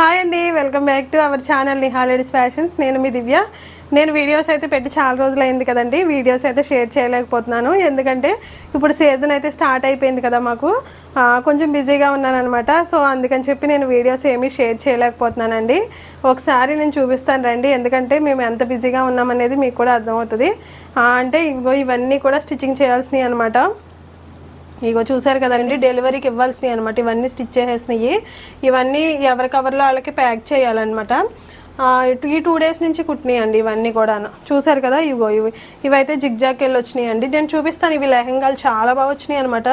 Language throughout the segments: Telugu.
హాయ్ అండి welcome back to our channel Niha ladies fashions. నేను మీ దివ్య. నేను వీడియోస్ అయితే పెట్టి చాలా రోజులు అయింది కదండి వీడియోస్ అయితే షేర్ చేయలేకపోతున్నాను. ఎందుకంటే ఇప్పుడు సీజన్ అయితే స్టార్ట్ అయిపోయింది కదా మాకు. కొంచెం బిజీగా ఉన్నానమాట సో అందుకని చెప్పి నేను వీడియోస్ ఏమీ షేర్ చేయలేకపోతున్నానండి. ఒకసారి నేను చూపిస్తాను రండి ఎందుకంటే మేము ఎంత బిజీగా ఉన్నామనేది మీకు కూడా అర్థమవుతుంది. అంటే ఇవన్నీ కూడా స్టిచ్చింగ్ చేయాల్సినవి అనమాట ఇగో చూసారు కదండి డెలివరీకి ఇవ్వాల్సినవి అనమాట ఇవన్నీ స్టిచ్ చేసేసినవి. ఇవన్నీ ఎవరి కవర్లో వాళ్ళకి ప్యాక్ చేయాలన్నమాట. ఈ టూ డేస్ నుంచి కుట్టినాయి అండి ఇవన్నీ కూడా చూసారు కదా ఇగో ఇవి. ఇవైతే జిగ్జాక్ వెళ్ళి వచ్చినాయి అండి నేను చూపిస్తాను ఇవి లెహంగాలు చాలా బాగా వచ్చినాయి అనమాట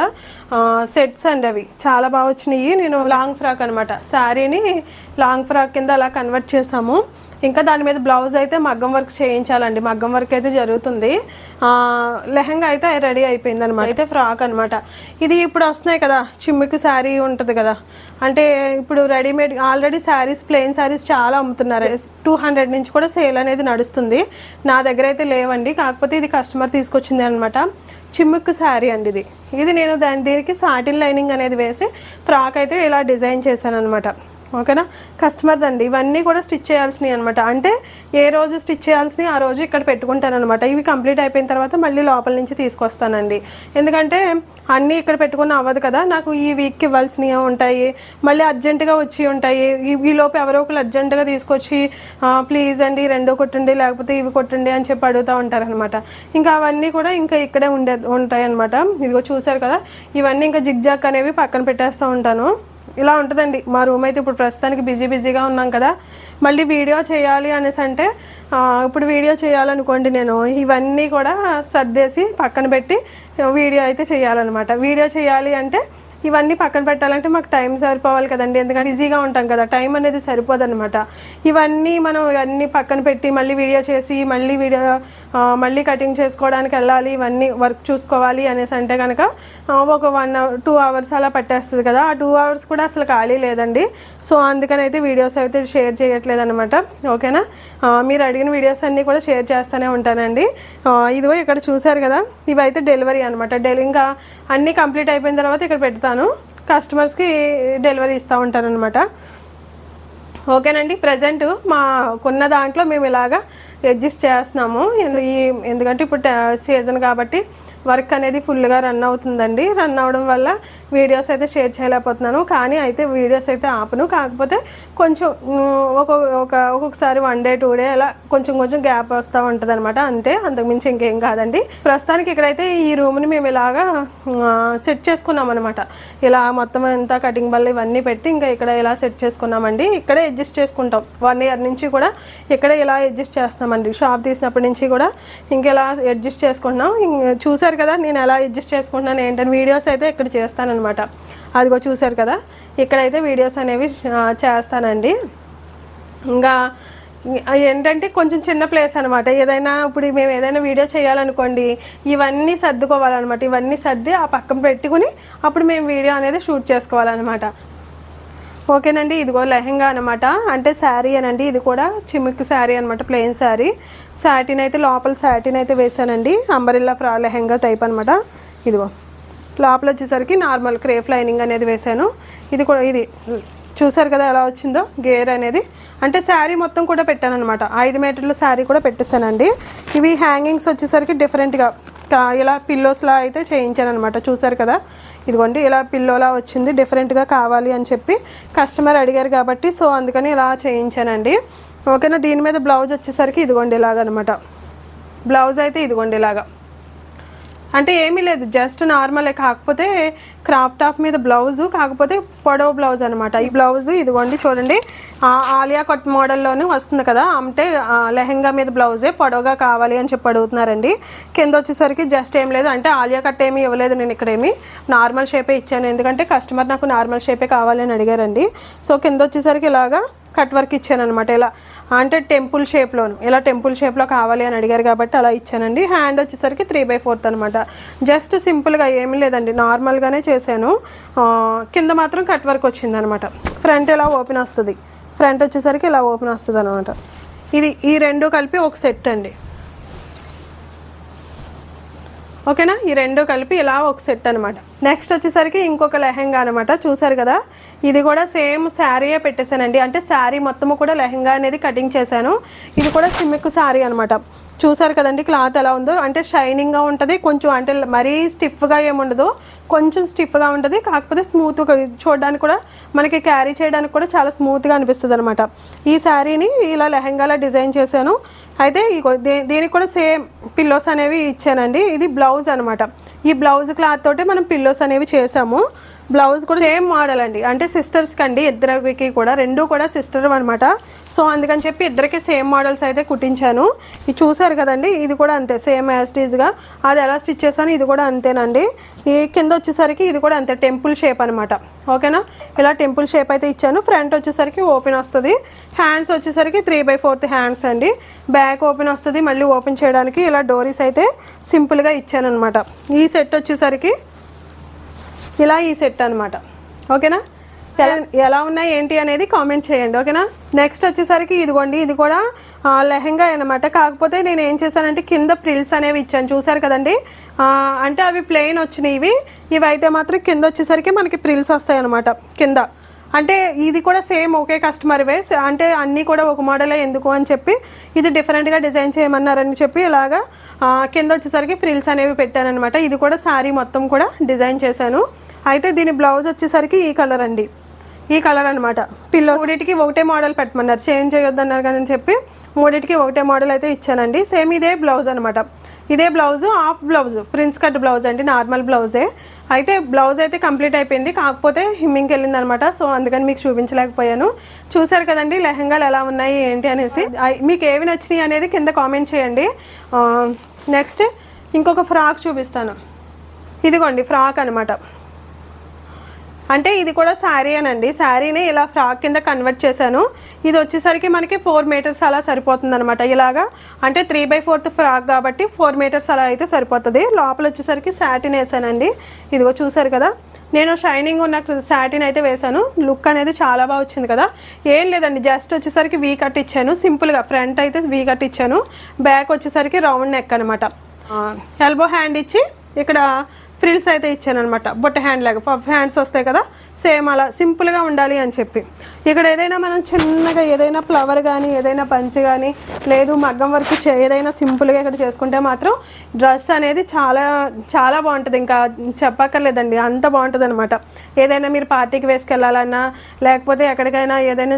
సెట్స్ అండి అవి. చాలా బాగా వచ్చినాయి. నేను లాంగ్ ఫ్రాక్ అనమాట శారీని లాంగ్ ఫ్రాక్ కింద అలా కన్వర్ట్ చేసాము ఇంకా దాని మీద బ్లౌజ్ అయితే మగ్గం వర్క్ చేయించాలండి. మగ్గం వర్క్ అయితే జరుగుతుంది. ఆ, లెహంగా అయితే రెడీ అయిపోయింది అనమాట అయితే ఫ్రాక్ అనమాట ఇది ఇప్పుడు వస్తున్నాయి కదా చిమ్మికి శారీ ఉంటుంది కదా. అంటే ఇప్పుడు readymade already saris plain saris చాలా అమ్ముతున్నారు. టూ హండ్రెడ్ నుంచి కూడా సేల్ అనేది నడుస్తుంది. నా దగ్గర అయితే లేవండి. కాకపోతే ఇది కస్టమర్ తీసుకొచ్చింది అనమాట చిమ్ముక్కు శారీ అండి ఇది. ఇది నేను దాని దీనికి సాటిన్ లైనింగ్ అనేది వేసి ఫ్రాక్ అయితే ఇలా డిజైన్ చేశాను అనమాట ఓకేనా? కస్టమర్ దండి. ఇవన్నీ కూడా స్టిచ్ చేయాల్సినవి అనమాట అంటే ఏ రోజు స్టిచ్ చేయాల్సినవి ఆ రోజు ఇక్కడ పెట్టుకుంటానమాట ఇవి కంప్లీట్ అయిపోయిన తర్వాత మళ్ళీ లోపల నుంచి తీసుకొస్తానండి. ఎందుకంటే అన్నీ ఇక్కడ పెట్టుకున్న అవ్వదు కదా. నాకు ఈ వీక్కి ఇవ్వాల్సినవి ఉంటాయి. మళ్ళీ అర్జెంటుగా వచ్చి ఉంటాయి. ఈ- ఈ లోపు ఎవరో ఒకరు అర్జెంటుగా తీసుకొచ్చి ప్లీజ్ అండి రెండో కొట్టండి లేకపోతే ఇవి కొట్టండి అని చెప్పి అడుగుతూ ఉంటారనమాట ఇంకా అవన్నీ కూడా ఇంకా ఇక్కడే ఉండే ఉంటాయి అనమాట ఇదిగో చూసారు కదా? ఇవన్నీ ఇంకా జిగ్జాక్ అనేవి పక్కన పెట్టేస్తూ ఉంటాను. ఇలా ఉంటుందండి. మా రూమ్ అయితే ఇప్పుడు ప్రస్తుతానికి బిజీ బిజీగా ఉన్నాం కదా. మళ్ళీ వీడియో చేయాలి అనేసి అంటే ఇప్పుడు వీడియో చేయాలనుకోండి నేను ఇవన్నీ కూడా సర్దేసి పక్కన పెట్టి వీడియో అయితే చేయాలన్నమాట. వీడియో చేయాలి అంటే ఇవన్నీ పక్కన పెట్టాలంటే మాకు టైం సరిపోవాలి కదండి. ఎందుకంటే ఈజీగా ఉంటాం కదా. టైం అనేది సరిపోదన్నమాట. ఇవన్నీ మనం ఇవన్నీ పక్కన పెట్టి మళ్ళీ వీడియో చేసి మళ్ళీ వీడియో మళ్ళీ కటింగ్ చేసుకోవడానికి వెళ్ళాలి ఇవన్నీ వర్క్ చూసుకోవాలి అనేసి అంటే కనుక ఒక వన్ అవర్ టూ అవర్స్ అలా పట్టేస్తుంది కదా. ఆ టూ అవర్స్ కూడా అసలు ఖాళీ లేదండి. సో అందుకని అయితే వీడియోస్ అయితే షేర్ చేయట్లేదు అనమాట ఓకేనా మీరు అడిగిన వీడియోస్ అన్నీ కూడా షేర్ చేస్తూనే ఉంటానండి. ఇదిగో ఇక్కడ చూసారు కదా. ఇవైతే డెలివరీ అనమాట డెలి ఇంకా అన్నీ కంప్లీట్ అయిపోయిన తర్వాత ఇక్కడ పెడతాను. కస్టమర్స్కి డెలివరీ ఇస్తూ ఉంటారనమాట ఓకేనండి ప్రజెంట్ మాకున్న దాంట్లో మేము ఇలాగా అడ్జస్ట్ చేస్తున్నాము. ఈ ఎందుకంటే ఇప్పుడు సీజన్ కాబట్టి వర్క్ అనేది ఫుల్గా రన్ అవుతుందండి. రన్ అవడం వల్ల వీడియోస్ అయితే షేర్ చేయలేకపోతున్నాను. కానీ అయితే వీడియోస్ అయితే ఆపను. కాకపోతే కొంచెం ఒక్కొక్క ఒక ఒక ఒక్కొక్కసారి వన్ డే టూ డే అలా కొంచెం కొంచెం గ్యాప్ వస్తూ ఉంటుంది అనమాట అంతే అంతకుమించి ఇంకేం కాదండి. ప్రస్తుతానికి ఇక్కడైతే ఈ రూమ్ని మేము ఇలాగా సెట్ చేసుకున్నాం అనమాట ఇలా మొత్తం అంతా కటింగ్ బల్ల ఇవన్నీ పెట్టి ఇంకా ఇక్కడ ఇలా సెట్ చేసుకున్నామండి. ఇక్కడే అడ్జస్ట్ చేసుకుంటాం. వన్ ఇయర్ నుంచి కూడా ఇక్కడే ఇలా అడ్జస్ట్ చేస్తామండి. షాప్ తీసినప్పటి నుంచి కూడా ఇంకెలా అడ్జస్ట్ చేసుకుంటున్నాం. చూసారు కదా నేను ఎలా అడ్జస్ట్ చేసుకుంటున్నాను ఏంటని వీడియోస్ అయితే ఇక్కడ చేస్తానమాట అదిగో చూసారు కదా ఇక్కడైతే వీడియోస్ అనేవి చేస్తానండి. ఇంకా ఏంటంటే కొంచెం చిన్న ప్లేస్ అనమాట ఏదైనా ఇప్పుడు మేము ఏదైనా వీడియో చేయాలనుకోండి ఇవన్నీ సర్దుకోవాలన్నమాట. ఇవన్నీ సర్ది ఆ పక్కన పెట్టుకుని అప్పుడు మేము వీడియో అనేది షూట్ చేసుకోవాలన్నమాట. ఓకేనండి ఇదిగో లెహెంగా అనమాట అంటే శారీ అనండి ఇది కూడా చిముక్ శారీ అనమాట ప్లెయిన్ శారీ. శాటిన్ అయితే లోపల శాటిన్ అయితే వేసానండి అంబరిల్లా ఫ్రా లెహెంగా టైప్ అనమాట ఇదిగో లోపల వచ్చేసరికి నార్మల్ క్రేఫ్ లైనింగ్ అనేది వేసాను ఇది కూడా ఇది చూసారు కదా ఎలా వచ్చిందో? గేర్ అనేది. అంటే శారీ మొత్తం కూడా పెట్టాను అనమాట ఐదు మీటర్ల శారీ కూడా పెట్టేశానండి. ఇవి హ్యాంగింగ్స్ వచ్చేసరికి డిఫరెంట్గా ఇలా పిల్లోస్లా అయితే చేయించాను అనమాట చూసారు కదా? ఇదిగోండి ఇలా పిల్లోలా వచ్చింది డిఫరెంట్గా కావాలి అని చెప్పి కస్టమర్ అడిగారు కాబట్టి సో అందుకని ఇలా చేయించానండి. ఓకేనా దీని మీద బ్లౌజ్ వచ్చేసరికి ఇదిగోండి ఇలాగనమాట. బ్లౌజ్ అయితే ఇదిగోండి ఇలాగా. అంటే ఏమీ లేదు జస్ట్ నార్మలే కాకపోతే క్రాఫ్ట్ టాప్ మీద బ్లౌజు కాకపోతే పొడవు బ్లౌజ్ అనమాట ఈ బ్లౌజు ఇదిగోండి చూడండి ఆలియా కట్ మోడల్లోనే వస్తుంది కదా అంటే లెహెంగా లెహంగా మీద బ్లౌజే పొడవుగా కావాలి అని చెప్పి అడుగుతున్నారండి. కింద వచ్చేసరికి జస్ట్ ఏం లేదు అంటే ఆలియా కట్ ఏమీ ఇవ్వలేదు నేను ఇక్కడేమి నార్మల్ షేపే ఇచ్చాను ఎందుకంటే కస్టమర్ నాకు నార్మల్ షేపే కావాలి అని అడిగారండి. సో కింద వచ్చేసరికి ఇలాగా కట్ వర్క్ ఇచ్చాను అనమాట ఇలా అంటే టెంపుల్ షేప్లోను. ఇలా టెంపుల్ షేప్లో కావాలి అని అడిగారు కాబట్టి అలా ఇచ్చానండి. హ్యాండ్ వచ్చేసరికి త్రీ బై ఫోర్త్ అనమాట జస్ట్ సింపుల్గా ఏమీ లేదండి. నార్మల్గానే చేశాను. కింద మాత్రం కట్ వర్క్ వచ్చింది అనమాట ఫ్రంట్ ఇలా ఓపెన్ వస్తుంది? ఫ్రంట్ వచ్చేసరికి ఇలా ఓపెన్ వస్తుంది అనమాట ఇది ఈ రెండు కలిపి ఒక సెట్ అండి. ఓకేనా? ఈ రెండు కలిపి ఇలా ఒక సెట్ అనమాట నెక్స్ట్ వచ్చేసరికి ఇంకొక లెహెంగా అనమాట చూసారు కదా? ఇది కూడా సేమ్ శారీయే పెట్టేశానండి. అంటే శారీ మొత్తము కూడా లెహెంగా అనేది కటింగ్ చేశాను. ఇది కూడా చిమ్మిక్కు శారీ అనమాట చూసారు కదండి? క్లాత్ ఎలా ఉందో. అంటే షైనింగ్గా ఉంటుంది. కొంచెం అంటే మరీ స్టిఫ్గా ఏముండదు. కొంచెం స్టిఫ్గా ఉంటుంది. కాకపోతే స్మూత్గా చూడడానికి కూడా మనకి క్యారీ చేయడానికి కూడా చాలా స్మూత్గా అనిపిస్తుంది అనమాట ఈ శారీని ఇలా లెహెంగాలా డిజైన్ చేశాను. అయితే ఇగో దీనికి కూడా సేమ్ పిల్లోస్ అనేవి ఇచ్చానండి. ఇది బ్లౌజ్ అనమాట. ఈ బ్లౌజ్ క్లాత్ తోటి మనం పిల్లోస్ అనేవి చేసాము. బ్లౌజ్ కూడా సేమ్ మోడల్ అండి. అంటే సిస్టర్స్ కండి ఇద్దరికి కూడా రెండు కూడా సిస్టర్ అనమాట సో అందుకని చెప్పి ఇద్దరికి సేమ్ మోడల్స్ అయితే కుట్టించాను. ఇది చూసారు కదండి ఇది కూడా అంతే సేమ్ యాస్టీజ్గా అది ఎలా స్టిచ్ చేశాను ఇది కూడా అంతేనండి. ఈ కింద వచ్చేసరికి ఇది కూడా అంతే టెంపుల్ షేప్ అనమాట ఓకేనా ఇలా టెంపుల్ షేప్ అయితే ఇచ్చాను. ఫ్రంట్ వచ్చేసరికి ఓపెన్ వస్తుంది. హ్యాండ్స్ వచ్చేసరికి త్రీ బై ఫోర్త్ హ్యాండ్స్ అండి. బ్యాక్ ఓపెన్ వస్తుంది. మళ్ళీ ఓపెన్ చేయడానికి ఇలా డోరీస్ అయితే సింపుల్గా ఇచ్చాను అనమాట ఈ సెట్ వచ్చేసరికి ఇలా ఈ సెట్ అనమాట ఓకేనా? ఎలా ఎలా ఉన్నాయి ఏంటి అనేది కామెంట్ చేయండి ఓకేనా? నెక్స్ట్ వచ్చేసరికి ఇదిగోండి ఇది కూడా లెహంగా లెహెంగా అనమాట కాకపోతే నేను ఏం చేశానంటే కింద ప్రిల్స్ అనేవి ఇచ్చాను. చూసారు కదండి? అంటే అవి ప్లెయిన్ వచ్చినాయి ఇవి. ఇవి అయితే మాత్రం కింద వచ్చేసరికి మనకి ప్రిల్స్ వస్తాయి అనమాట కింద. అంటే ఇది కూడా సేమ్ ఒకే కస్టమర్ వే. అంటే అన్నీ కూడా ఒక మోడలే ఎందుకు అని చెప్పి ఇది డిఫరెంట్గా డిజైన్ చేయమన్నారని చెప్పి ఇలాగా కింద వచ్చేసరికి ఫ్రిల్స్ అనేవి పెట్టానమాట ఇది కూడా శారీ మొత్తం కూడా డిజైన్ చేశాను. అయితే దీని బ్లౌజ్ వచ్చేసరికి ఈ కలర్ అండి. ఈ కలర్ అనమాట పిల్లో మూడింటికి ఒకటే మోడల్ పెట్టమన్నారు. చేంజ్ చేయొద్దన్నారు కానీ చెప్పి మూడింటికి ఒకటే మోడల్ అయితే ఇచ్చానండి. సేమ్ ఇదే బ్లౌజ్ అనమాట ఇదే blouse half blouse prince cut blouse అండి నార్మల్ బ్లౌజే. అయితే బ్లౌజ్ అయితే కంప్లీట్ అయిపోయింది కాకపోతే హిమ్మింగ్కి వెళ్ళింది అనమాట సో అందుకని మీకు చూపించలేకపోయాను. చూసారు కదండి లెహంగాలు ఎలా ఉన్నాయి ఏంటి అనేసి. మీకు ఏవి నచ్చినాయి అనేది కింద కామెంట్ చేయండి. నెక్స్ట్ ఇంకొక ఫ్రాక్ చూపిస్తాను. ఇదిగోండి ఫ్రాక్ అనమాట అంటే ఇది కూడా శారీ అనండి. శారీని ఇలా ఫ్రాక్ కింద కన్వర్ట్ చేశాను. ఇది వచ్చేసరికి మనకి ఫోర్ మీటర్స్ అలా సరిపోతుంది అనమాట ఇలాగా అంటే త్రీ బై ఫోర్త్ ఫ్రాక్ కాబట్టి ఫోర్ మీటర్స్ అలా అయితే సరిపోతుంది. లోపల వచ్చేసరికి శాటిన్ వేసానండి. ఇదిగో చూసారు కదా. నేను షైనింగ్ ఉన్న శాటిన్ అయితే వేశాను లుక్ అనేది చాలా బాగా వచ్చింది కదా. ఏం లేదండి. జస్ట్ వచ్చేసరికి వీ కట్ ఇచ్చాను. సింపుల్గా ఫ్రంట్ అయితే వీ కట్ ఇచ్చాను. బ్యాక్ వచ్చేసరికి రౌండ్ నెక్ అనమాట ఎల్బో హ్యాండ్ ఇచ్చి ఇక్కడ ఫ్రిల్స్ అయితే ఇచ్చాను బొట్ట హ్యాండ్ లాగా. పఫ్ హ్యాండ్స్ వస్తాయి కదా సేమ్ అలా సింపుల్గా ఉండాలి అని చెప్పి. ఇక్కడ ఏదైనా మనం చిన్నగా ఏదైనా ఫ్లవర్ కానీ ఏదైనా పంచి కానీ లేదు మగ్గం వర్క్ చే ఏదైనా సింపుల్గా ఇక్కడ చేసుకుంటే మాత్రం డ్రెస్ అనేది చాలా చాలా బాగుంటుంది. ఇంకా చెప్పక్కర్లేదండి అంత బాగుంటుంది అనమాట ఏదైనా మీరు పార్టీకి వేసుకెళ్ళాలన్నా లేకపోతే ఎక్కడికైనా ఏదైనా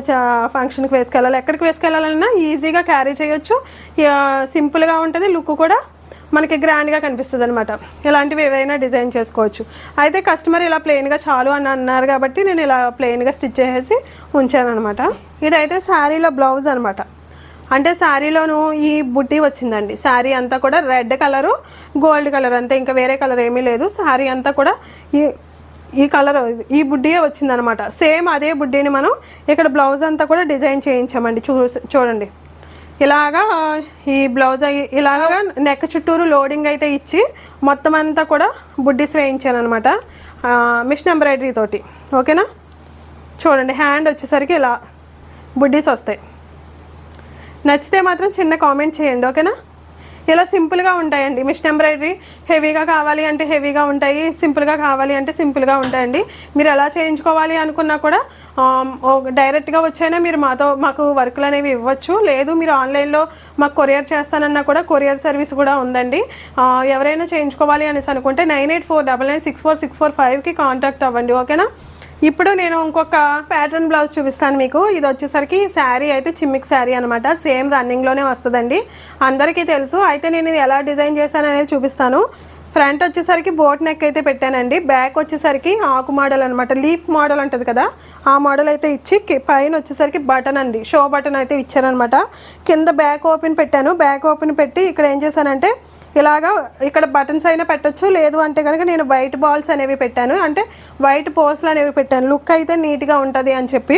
ఫంక్షన్కి వేసుకెళ్ళాలి ఎక్కడికి వేసుకెళ్ళాలన్నా ఈజీగా క్యారీ చేయొచ్చు. సింపుల్గా ఉంటుంది లుక్ కూడా మనకి గ్రాండ్గా కనిపిస్తుంది అనమాట ఇలాంటివి ఏవైనా డిజైన్ చేసుకోవచ్చు. అయితే కస్టమర్ ఇలా ప్లెయిన్గా చాలు అని అన్నారు కాబట్టి నేను ఇలా ప్లెయిన్గా స్టిచ్ చేసేసి ఉంచాను అనమాట ఇదైతే శారీలో బ్లౌజ్ అనమాట అంటే శారీలోను ఈ బుట్టి వచ్చిందండి. శారీ అంతా కూడా రెడ్ కలరు గోల్డ్ కలర్ అంతే. ఇంకా వేరే కలర్ ఏమీ లేదు. శారీ అంతా కూడా ఈ ఈ కలర్ ఈ బుడ్డియే వచ్చిందనమాట సేమ్ అదే బుడ్డీని మనం ఇక్కడ బ్లౌజ్ అంతా కూడా డిజైన్ చేయించామండి. చూ చూడండి. ఇలాగా ఈ బ్లౌజ్ ఇలాగా నెక్ చుట్టూరు లోడింగ్ అయితే ఇచ్చి మొత్తం అంతా కూడా బుడ్డీస్ వేయించాను అనమాట మిషన్ ఎంబ్రాయిడరీ తోటి. ఓకేనా? చూడండి హ్యాండ్ వచ్చేసరికి ఇలా బుడ్డీస్ వస్తాయి. నచ్చితే మాత్రం చిన్న కామెంట్ చేయండి ఓకేనా? ఇలా సింపుల్గా ఉంటాయండి. మిషన్ ఎంబ్రాయిడరీ హెవీగా కావాలి అంటే హెవీగా ఉంటాయి. సింపుల్గా కావాలి అంటే సింపుల్గా ఉంటాయండి. మీరు ఎలా చేయించుకోవాలి అనుకున్నా కూడా డైరెక్ట్గా వచ్చైనా మీరు మాతో మాకు వర్కులు అనేవి ఇవ్వచ్చు. లేదు మీరు ఆన్లైన్లో మాకు కొరియర్ చేస్తానన్నా కూడా కొరియర్ సర్వీస్ కూడా ఉందండి. ఎవరైనా చేయించుకోవాలి అనేసి అనుకుంటే nine eight four double nine six four six four ఫైవ్కి కాంటాక్ట్ అవ్వండి. ఓకేనా? ఇప్పుడు నేను ఇంకొక ప్యాటర్న్ బ్లౌజ్ చూపిస్తాను మీకు. ఇది వచ్చేసరికి శారీ అయితే చిమ్మిక్ శారీ అనమాట సేమ్ రన్నింగ్లోనే వస్తుందండి. అందరికీ తెలుసు. అయితే నేను ఇది ఎలా డిజైన్ చేశాను అనేది చూపిస్తాను. ఫ్రంట్ వచ్చేసరికి బోట్ నెక్ అయితే పెట్టానండి. బ్యాక్ వచ్చేసరికి ఆకు మోడల్ అనమాట లీఫ్ మోడల్ ఉంటుంది కదా ఆ మోడల్ అయితే ఇచ్చి పైన వచ్చేసరికి బటన్ అండి. షో బటన్ అయితే ఇచ్చారనమాట కింద బ్యాక్ ఓపెన్ పెట్టాను. బ్యాక్ ఓపెన్ పెట్టి ఇక్కడ ఏం చేశానంటే ఇలాగా ఇక్కడ బటన్స్ అయినా పెట్టచ్చు లేదు అంటే కనుక నేను వైట్ బాల్స్ అనేవి పెట్టాను. అంటే వైట్ పోస్ట్లు అనేవి పెట్టాను. లుక్ అయితే నీట్గా ఉంటుంది అని చెప్పి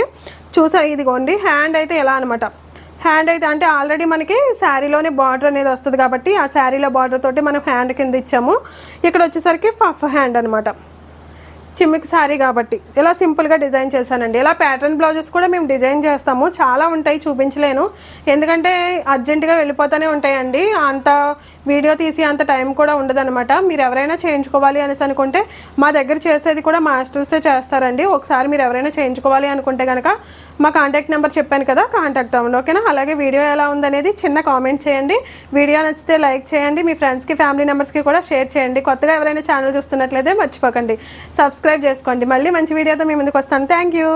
చూసా. ఇదిగోండి హ్యాండ్ అయితే ఎలా అనమాట హ్యాండ్ అయితే అంటే ఆల్రెడీ మనకి శారీలోనే బార్డర్ అనేది వస్తుంది కాబట్టి ఆ శారీలో బార్డర్ తోటి మనం హ్యాండ్ కింద ఇచ్చాము. ఇక్కడ వచ్చేసరికి పఫ్ హ్యాండ్ అనమాట చిమ్మికి సారీ కాబట్టి. ఇలా సింపుల్గా డిజైన్ చేశానండి. ఇలా ప్యాటర్న్ బ్లౌజెస్ కూడా మేము డిజైన్ చేస్తాము. చాలా ఉంటాయి చూపించలేను. ఎందుకంటే అర్జెంటుగా వెళ్ళిపోతూనే ఉంటాయండి. అంత వీడియో తీసి అంత టైం కూడా ఉండదన్నమాట. మీరు ఎవరైనా చేయించుకోవాలి అనేసి అనుకుంటే మా దగ్గర చేసేది కూడా మాస్టర్సే చేస్తారండి. ఒకసారి మీరు ఎవరైనా చేయించుకోవాలి అనుకుంటే కనుక మా కాంటాక్ట్ నెంబర్ చెప్పాను కదా కాంటాక్ట్ అవ్వండి ఓకేనా? అలాగే వీడియో ఎలా ఉందనేది చిన్న కామెంట్ చేయండి. వీడియో నచ్చితే లైక్ చేయండి. మీ ఫ్రెండ్స్కి ఫ్యామిలీ మెంబర్స్కి కూడా షేర్ చేయండి. కొత్తగా ఎవరైనా ఛానల్ చూస్తున్నట్లయితే మర్చిపోకండి. సబ్స్క్రైబ్ చేసుకోండి. మళ్ళీ మంచి వీడియోతో మీ ముందుకు వస్తాను. Thank you